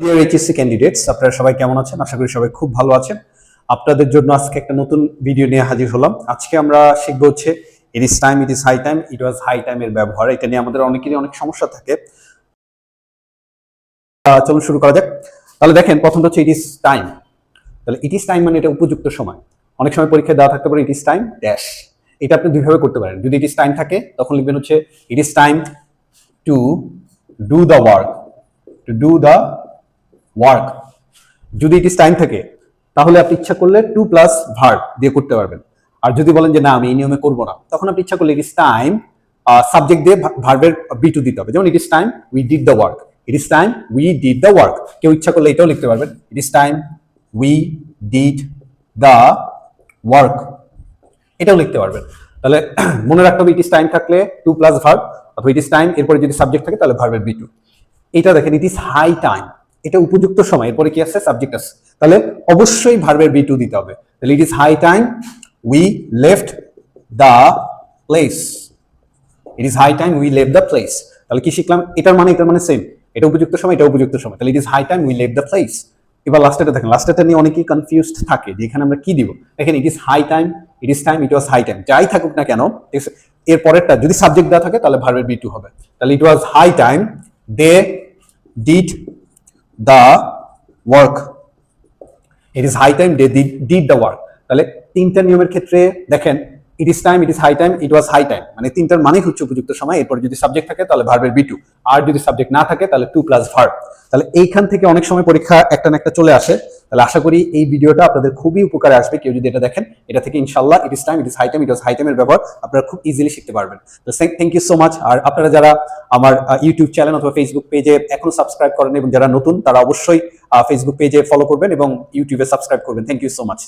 Deer HSC candidates আপনারা সবাই কেমন আছেন? আশা করি সবাই খুব ভালো আছেন। আপনাদের জন্য আজকে একটা নতুন ভিডিও নিয়ে হাজির হলাম। আজকে আমরা শিখব হচ্ছে it is time it is high time it was high টাইমের ব্যবহার। এটা নিয়ে আমাদের অনেকেরই অনেক সমস্যা থাকে। চলুন শুরু করা যাক। তাহলে দেখেন প্রথমটা হচ্ছে ইট ইস টাইম তাহলে ইট ইস টাইম মানে এটা উপযুক্ত সময়। অনেক সময় পরীক্ষায় দেওয়া থাকতে পারে ইট ইস টাইম ড্যাশ এটা আপনি দুইভাবে করতে পারেন। যদি ইট ইস টাইম থাকে, তখন লিখবেন হচ্ছে it is time to do the work to do the work যদি ইট ইস টাইম থাকে, তাহলে আপনি ইচ্ছা করলে টু প্লাস ভার্ব দিয়ে করতে পারবেন। আর যদি বলেন যে না, আমি এই নিয়মে করব না, তখন আপনি ইচ্ছা করলে ইট ইস টাইম সাবজেক্ট দিয়ে ভার্বের বি টু দিতে হবে। যেমন it is time we did the work it is time we did the work কেউ ইচ্ছা করলে এটাও লিখতে পারবেন। It is time we did the work এটাও লিখতে পারবেন। তাহলে মনে রাখতে হবে ইট ইস টাইম থাকলে টু প্লাস ভার্ব অথবা ইট ইস টাইম এরপরে যদি সাবজেক্ট থাকে, তাহলে ভার্বের বি টু এটা দেখেন ইট ইস হাই টাইম এটা উপযুক্ত সময়, এরপরে কি আছে? সাবজেক্ট আছে। তাহলে অবশ্যই ভার্বের বি টু দিতে হবে। তাহলে it is high time we left the place it is high time we leave the place তাহলে কি শিখলাম? এটার মানে এটার মানে সেম এটা উপযুক্ত সময়, এটা উপযুক্ত সময়। তাহলে it is high time we leave the place এবার লাস্টেটা দেখেন লাস্টেটা নিয়ে অনেকেই কনফিউজড থাকে যে এখানে আমরা কি দিব? দেখেন it is high time it is time it was high time যাই থাকুক না কেন এর পরেরটা, যদি সাবজেক্ট দেওয়া থাকে, তাহলে ভার্বের বি টু হবে। তাহলে it was high time they did the work it is high time did, did the work তাহলে তিনটা নিয়মের ক্ষেত্রে দেখেন it is time it is high time it was high time মানে তিনটার মানেই হচ্ছে উপযুক্ত সময়। এরপর যদি সাবজেক্ট থাকে, তাহলে ভার্বের বি টু আর যদি সাবজেক্ট না থাকে, তাহলে টু প্লাস ভার্ব তাহলে এইখান থেকে অনেক সময় পরীক্ষা একটা না একটা চলে আসে। তাহলে আশা করি এই ভিডিওটা আপনাদের খুবই উপকারে আসবে। কেউ যদি এটা দেখেন, এটা থেকে ইনশাল্লাহ it is time it is high time it was high টাইমের ব্যবহার আপনারা খুব ইজিলি শিখতে পারবেন। তো থ্যাংক ইউ সো মাচ আর আপনারা যারা আমার ইউটিউব চ্যানেল অথবা ফেসবুক পেজে এখন সাবস্ক্রাইব করেন এবং যারা নতুন, তারা অবশ্যই ফেসবুক পেজে ফলো করবেন এবং ইউটিউবে সাবস্ক্রাইব করবেন। Thank you so much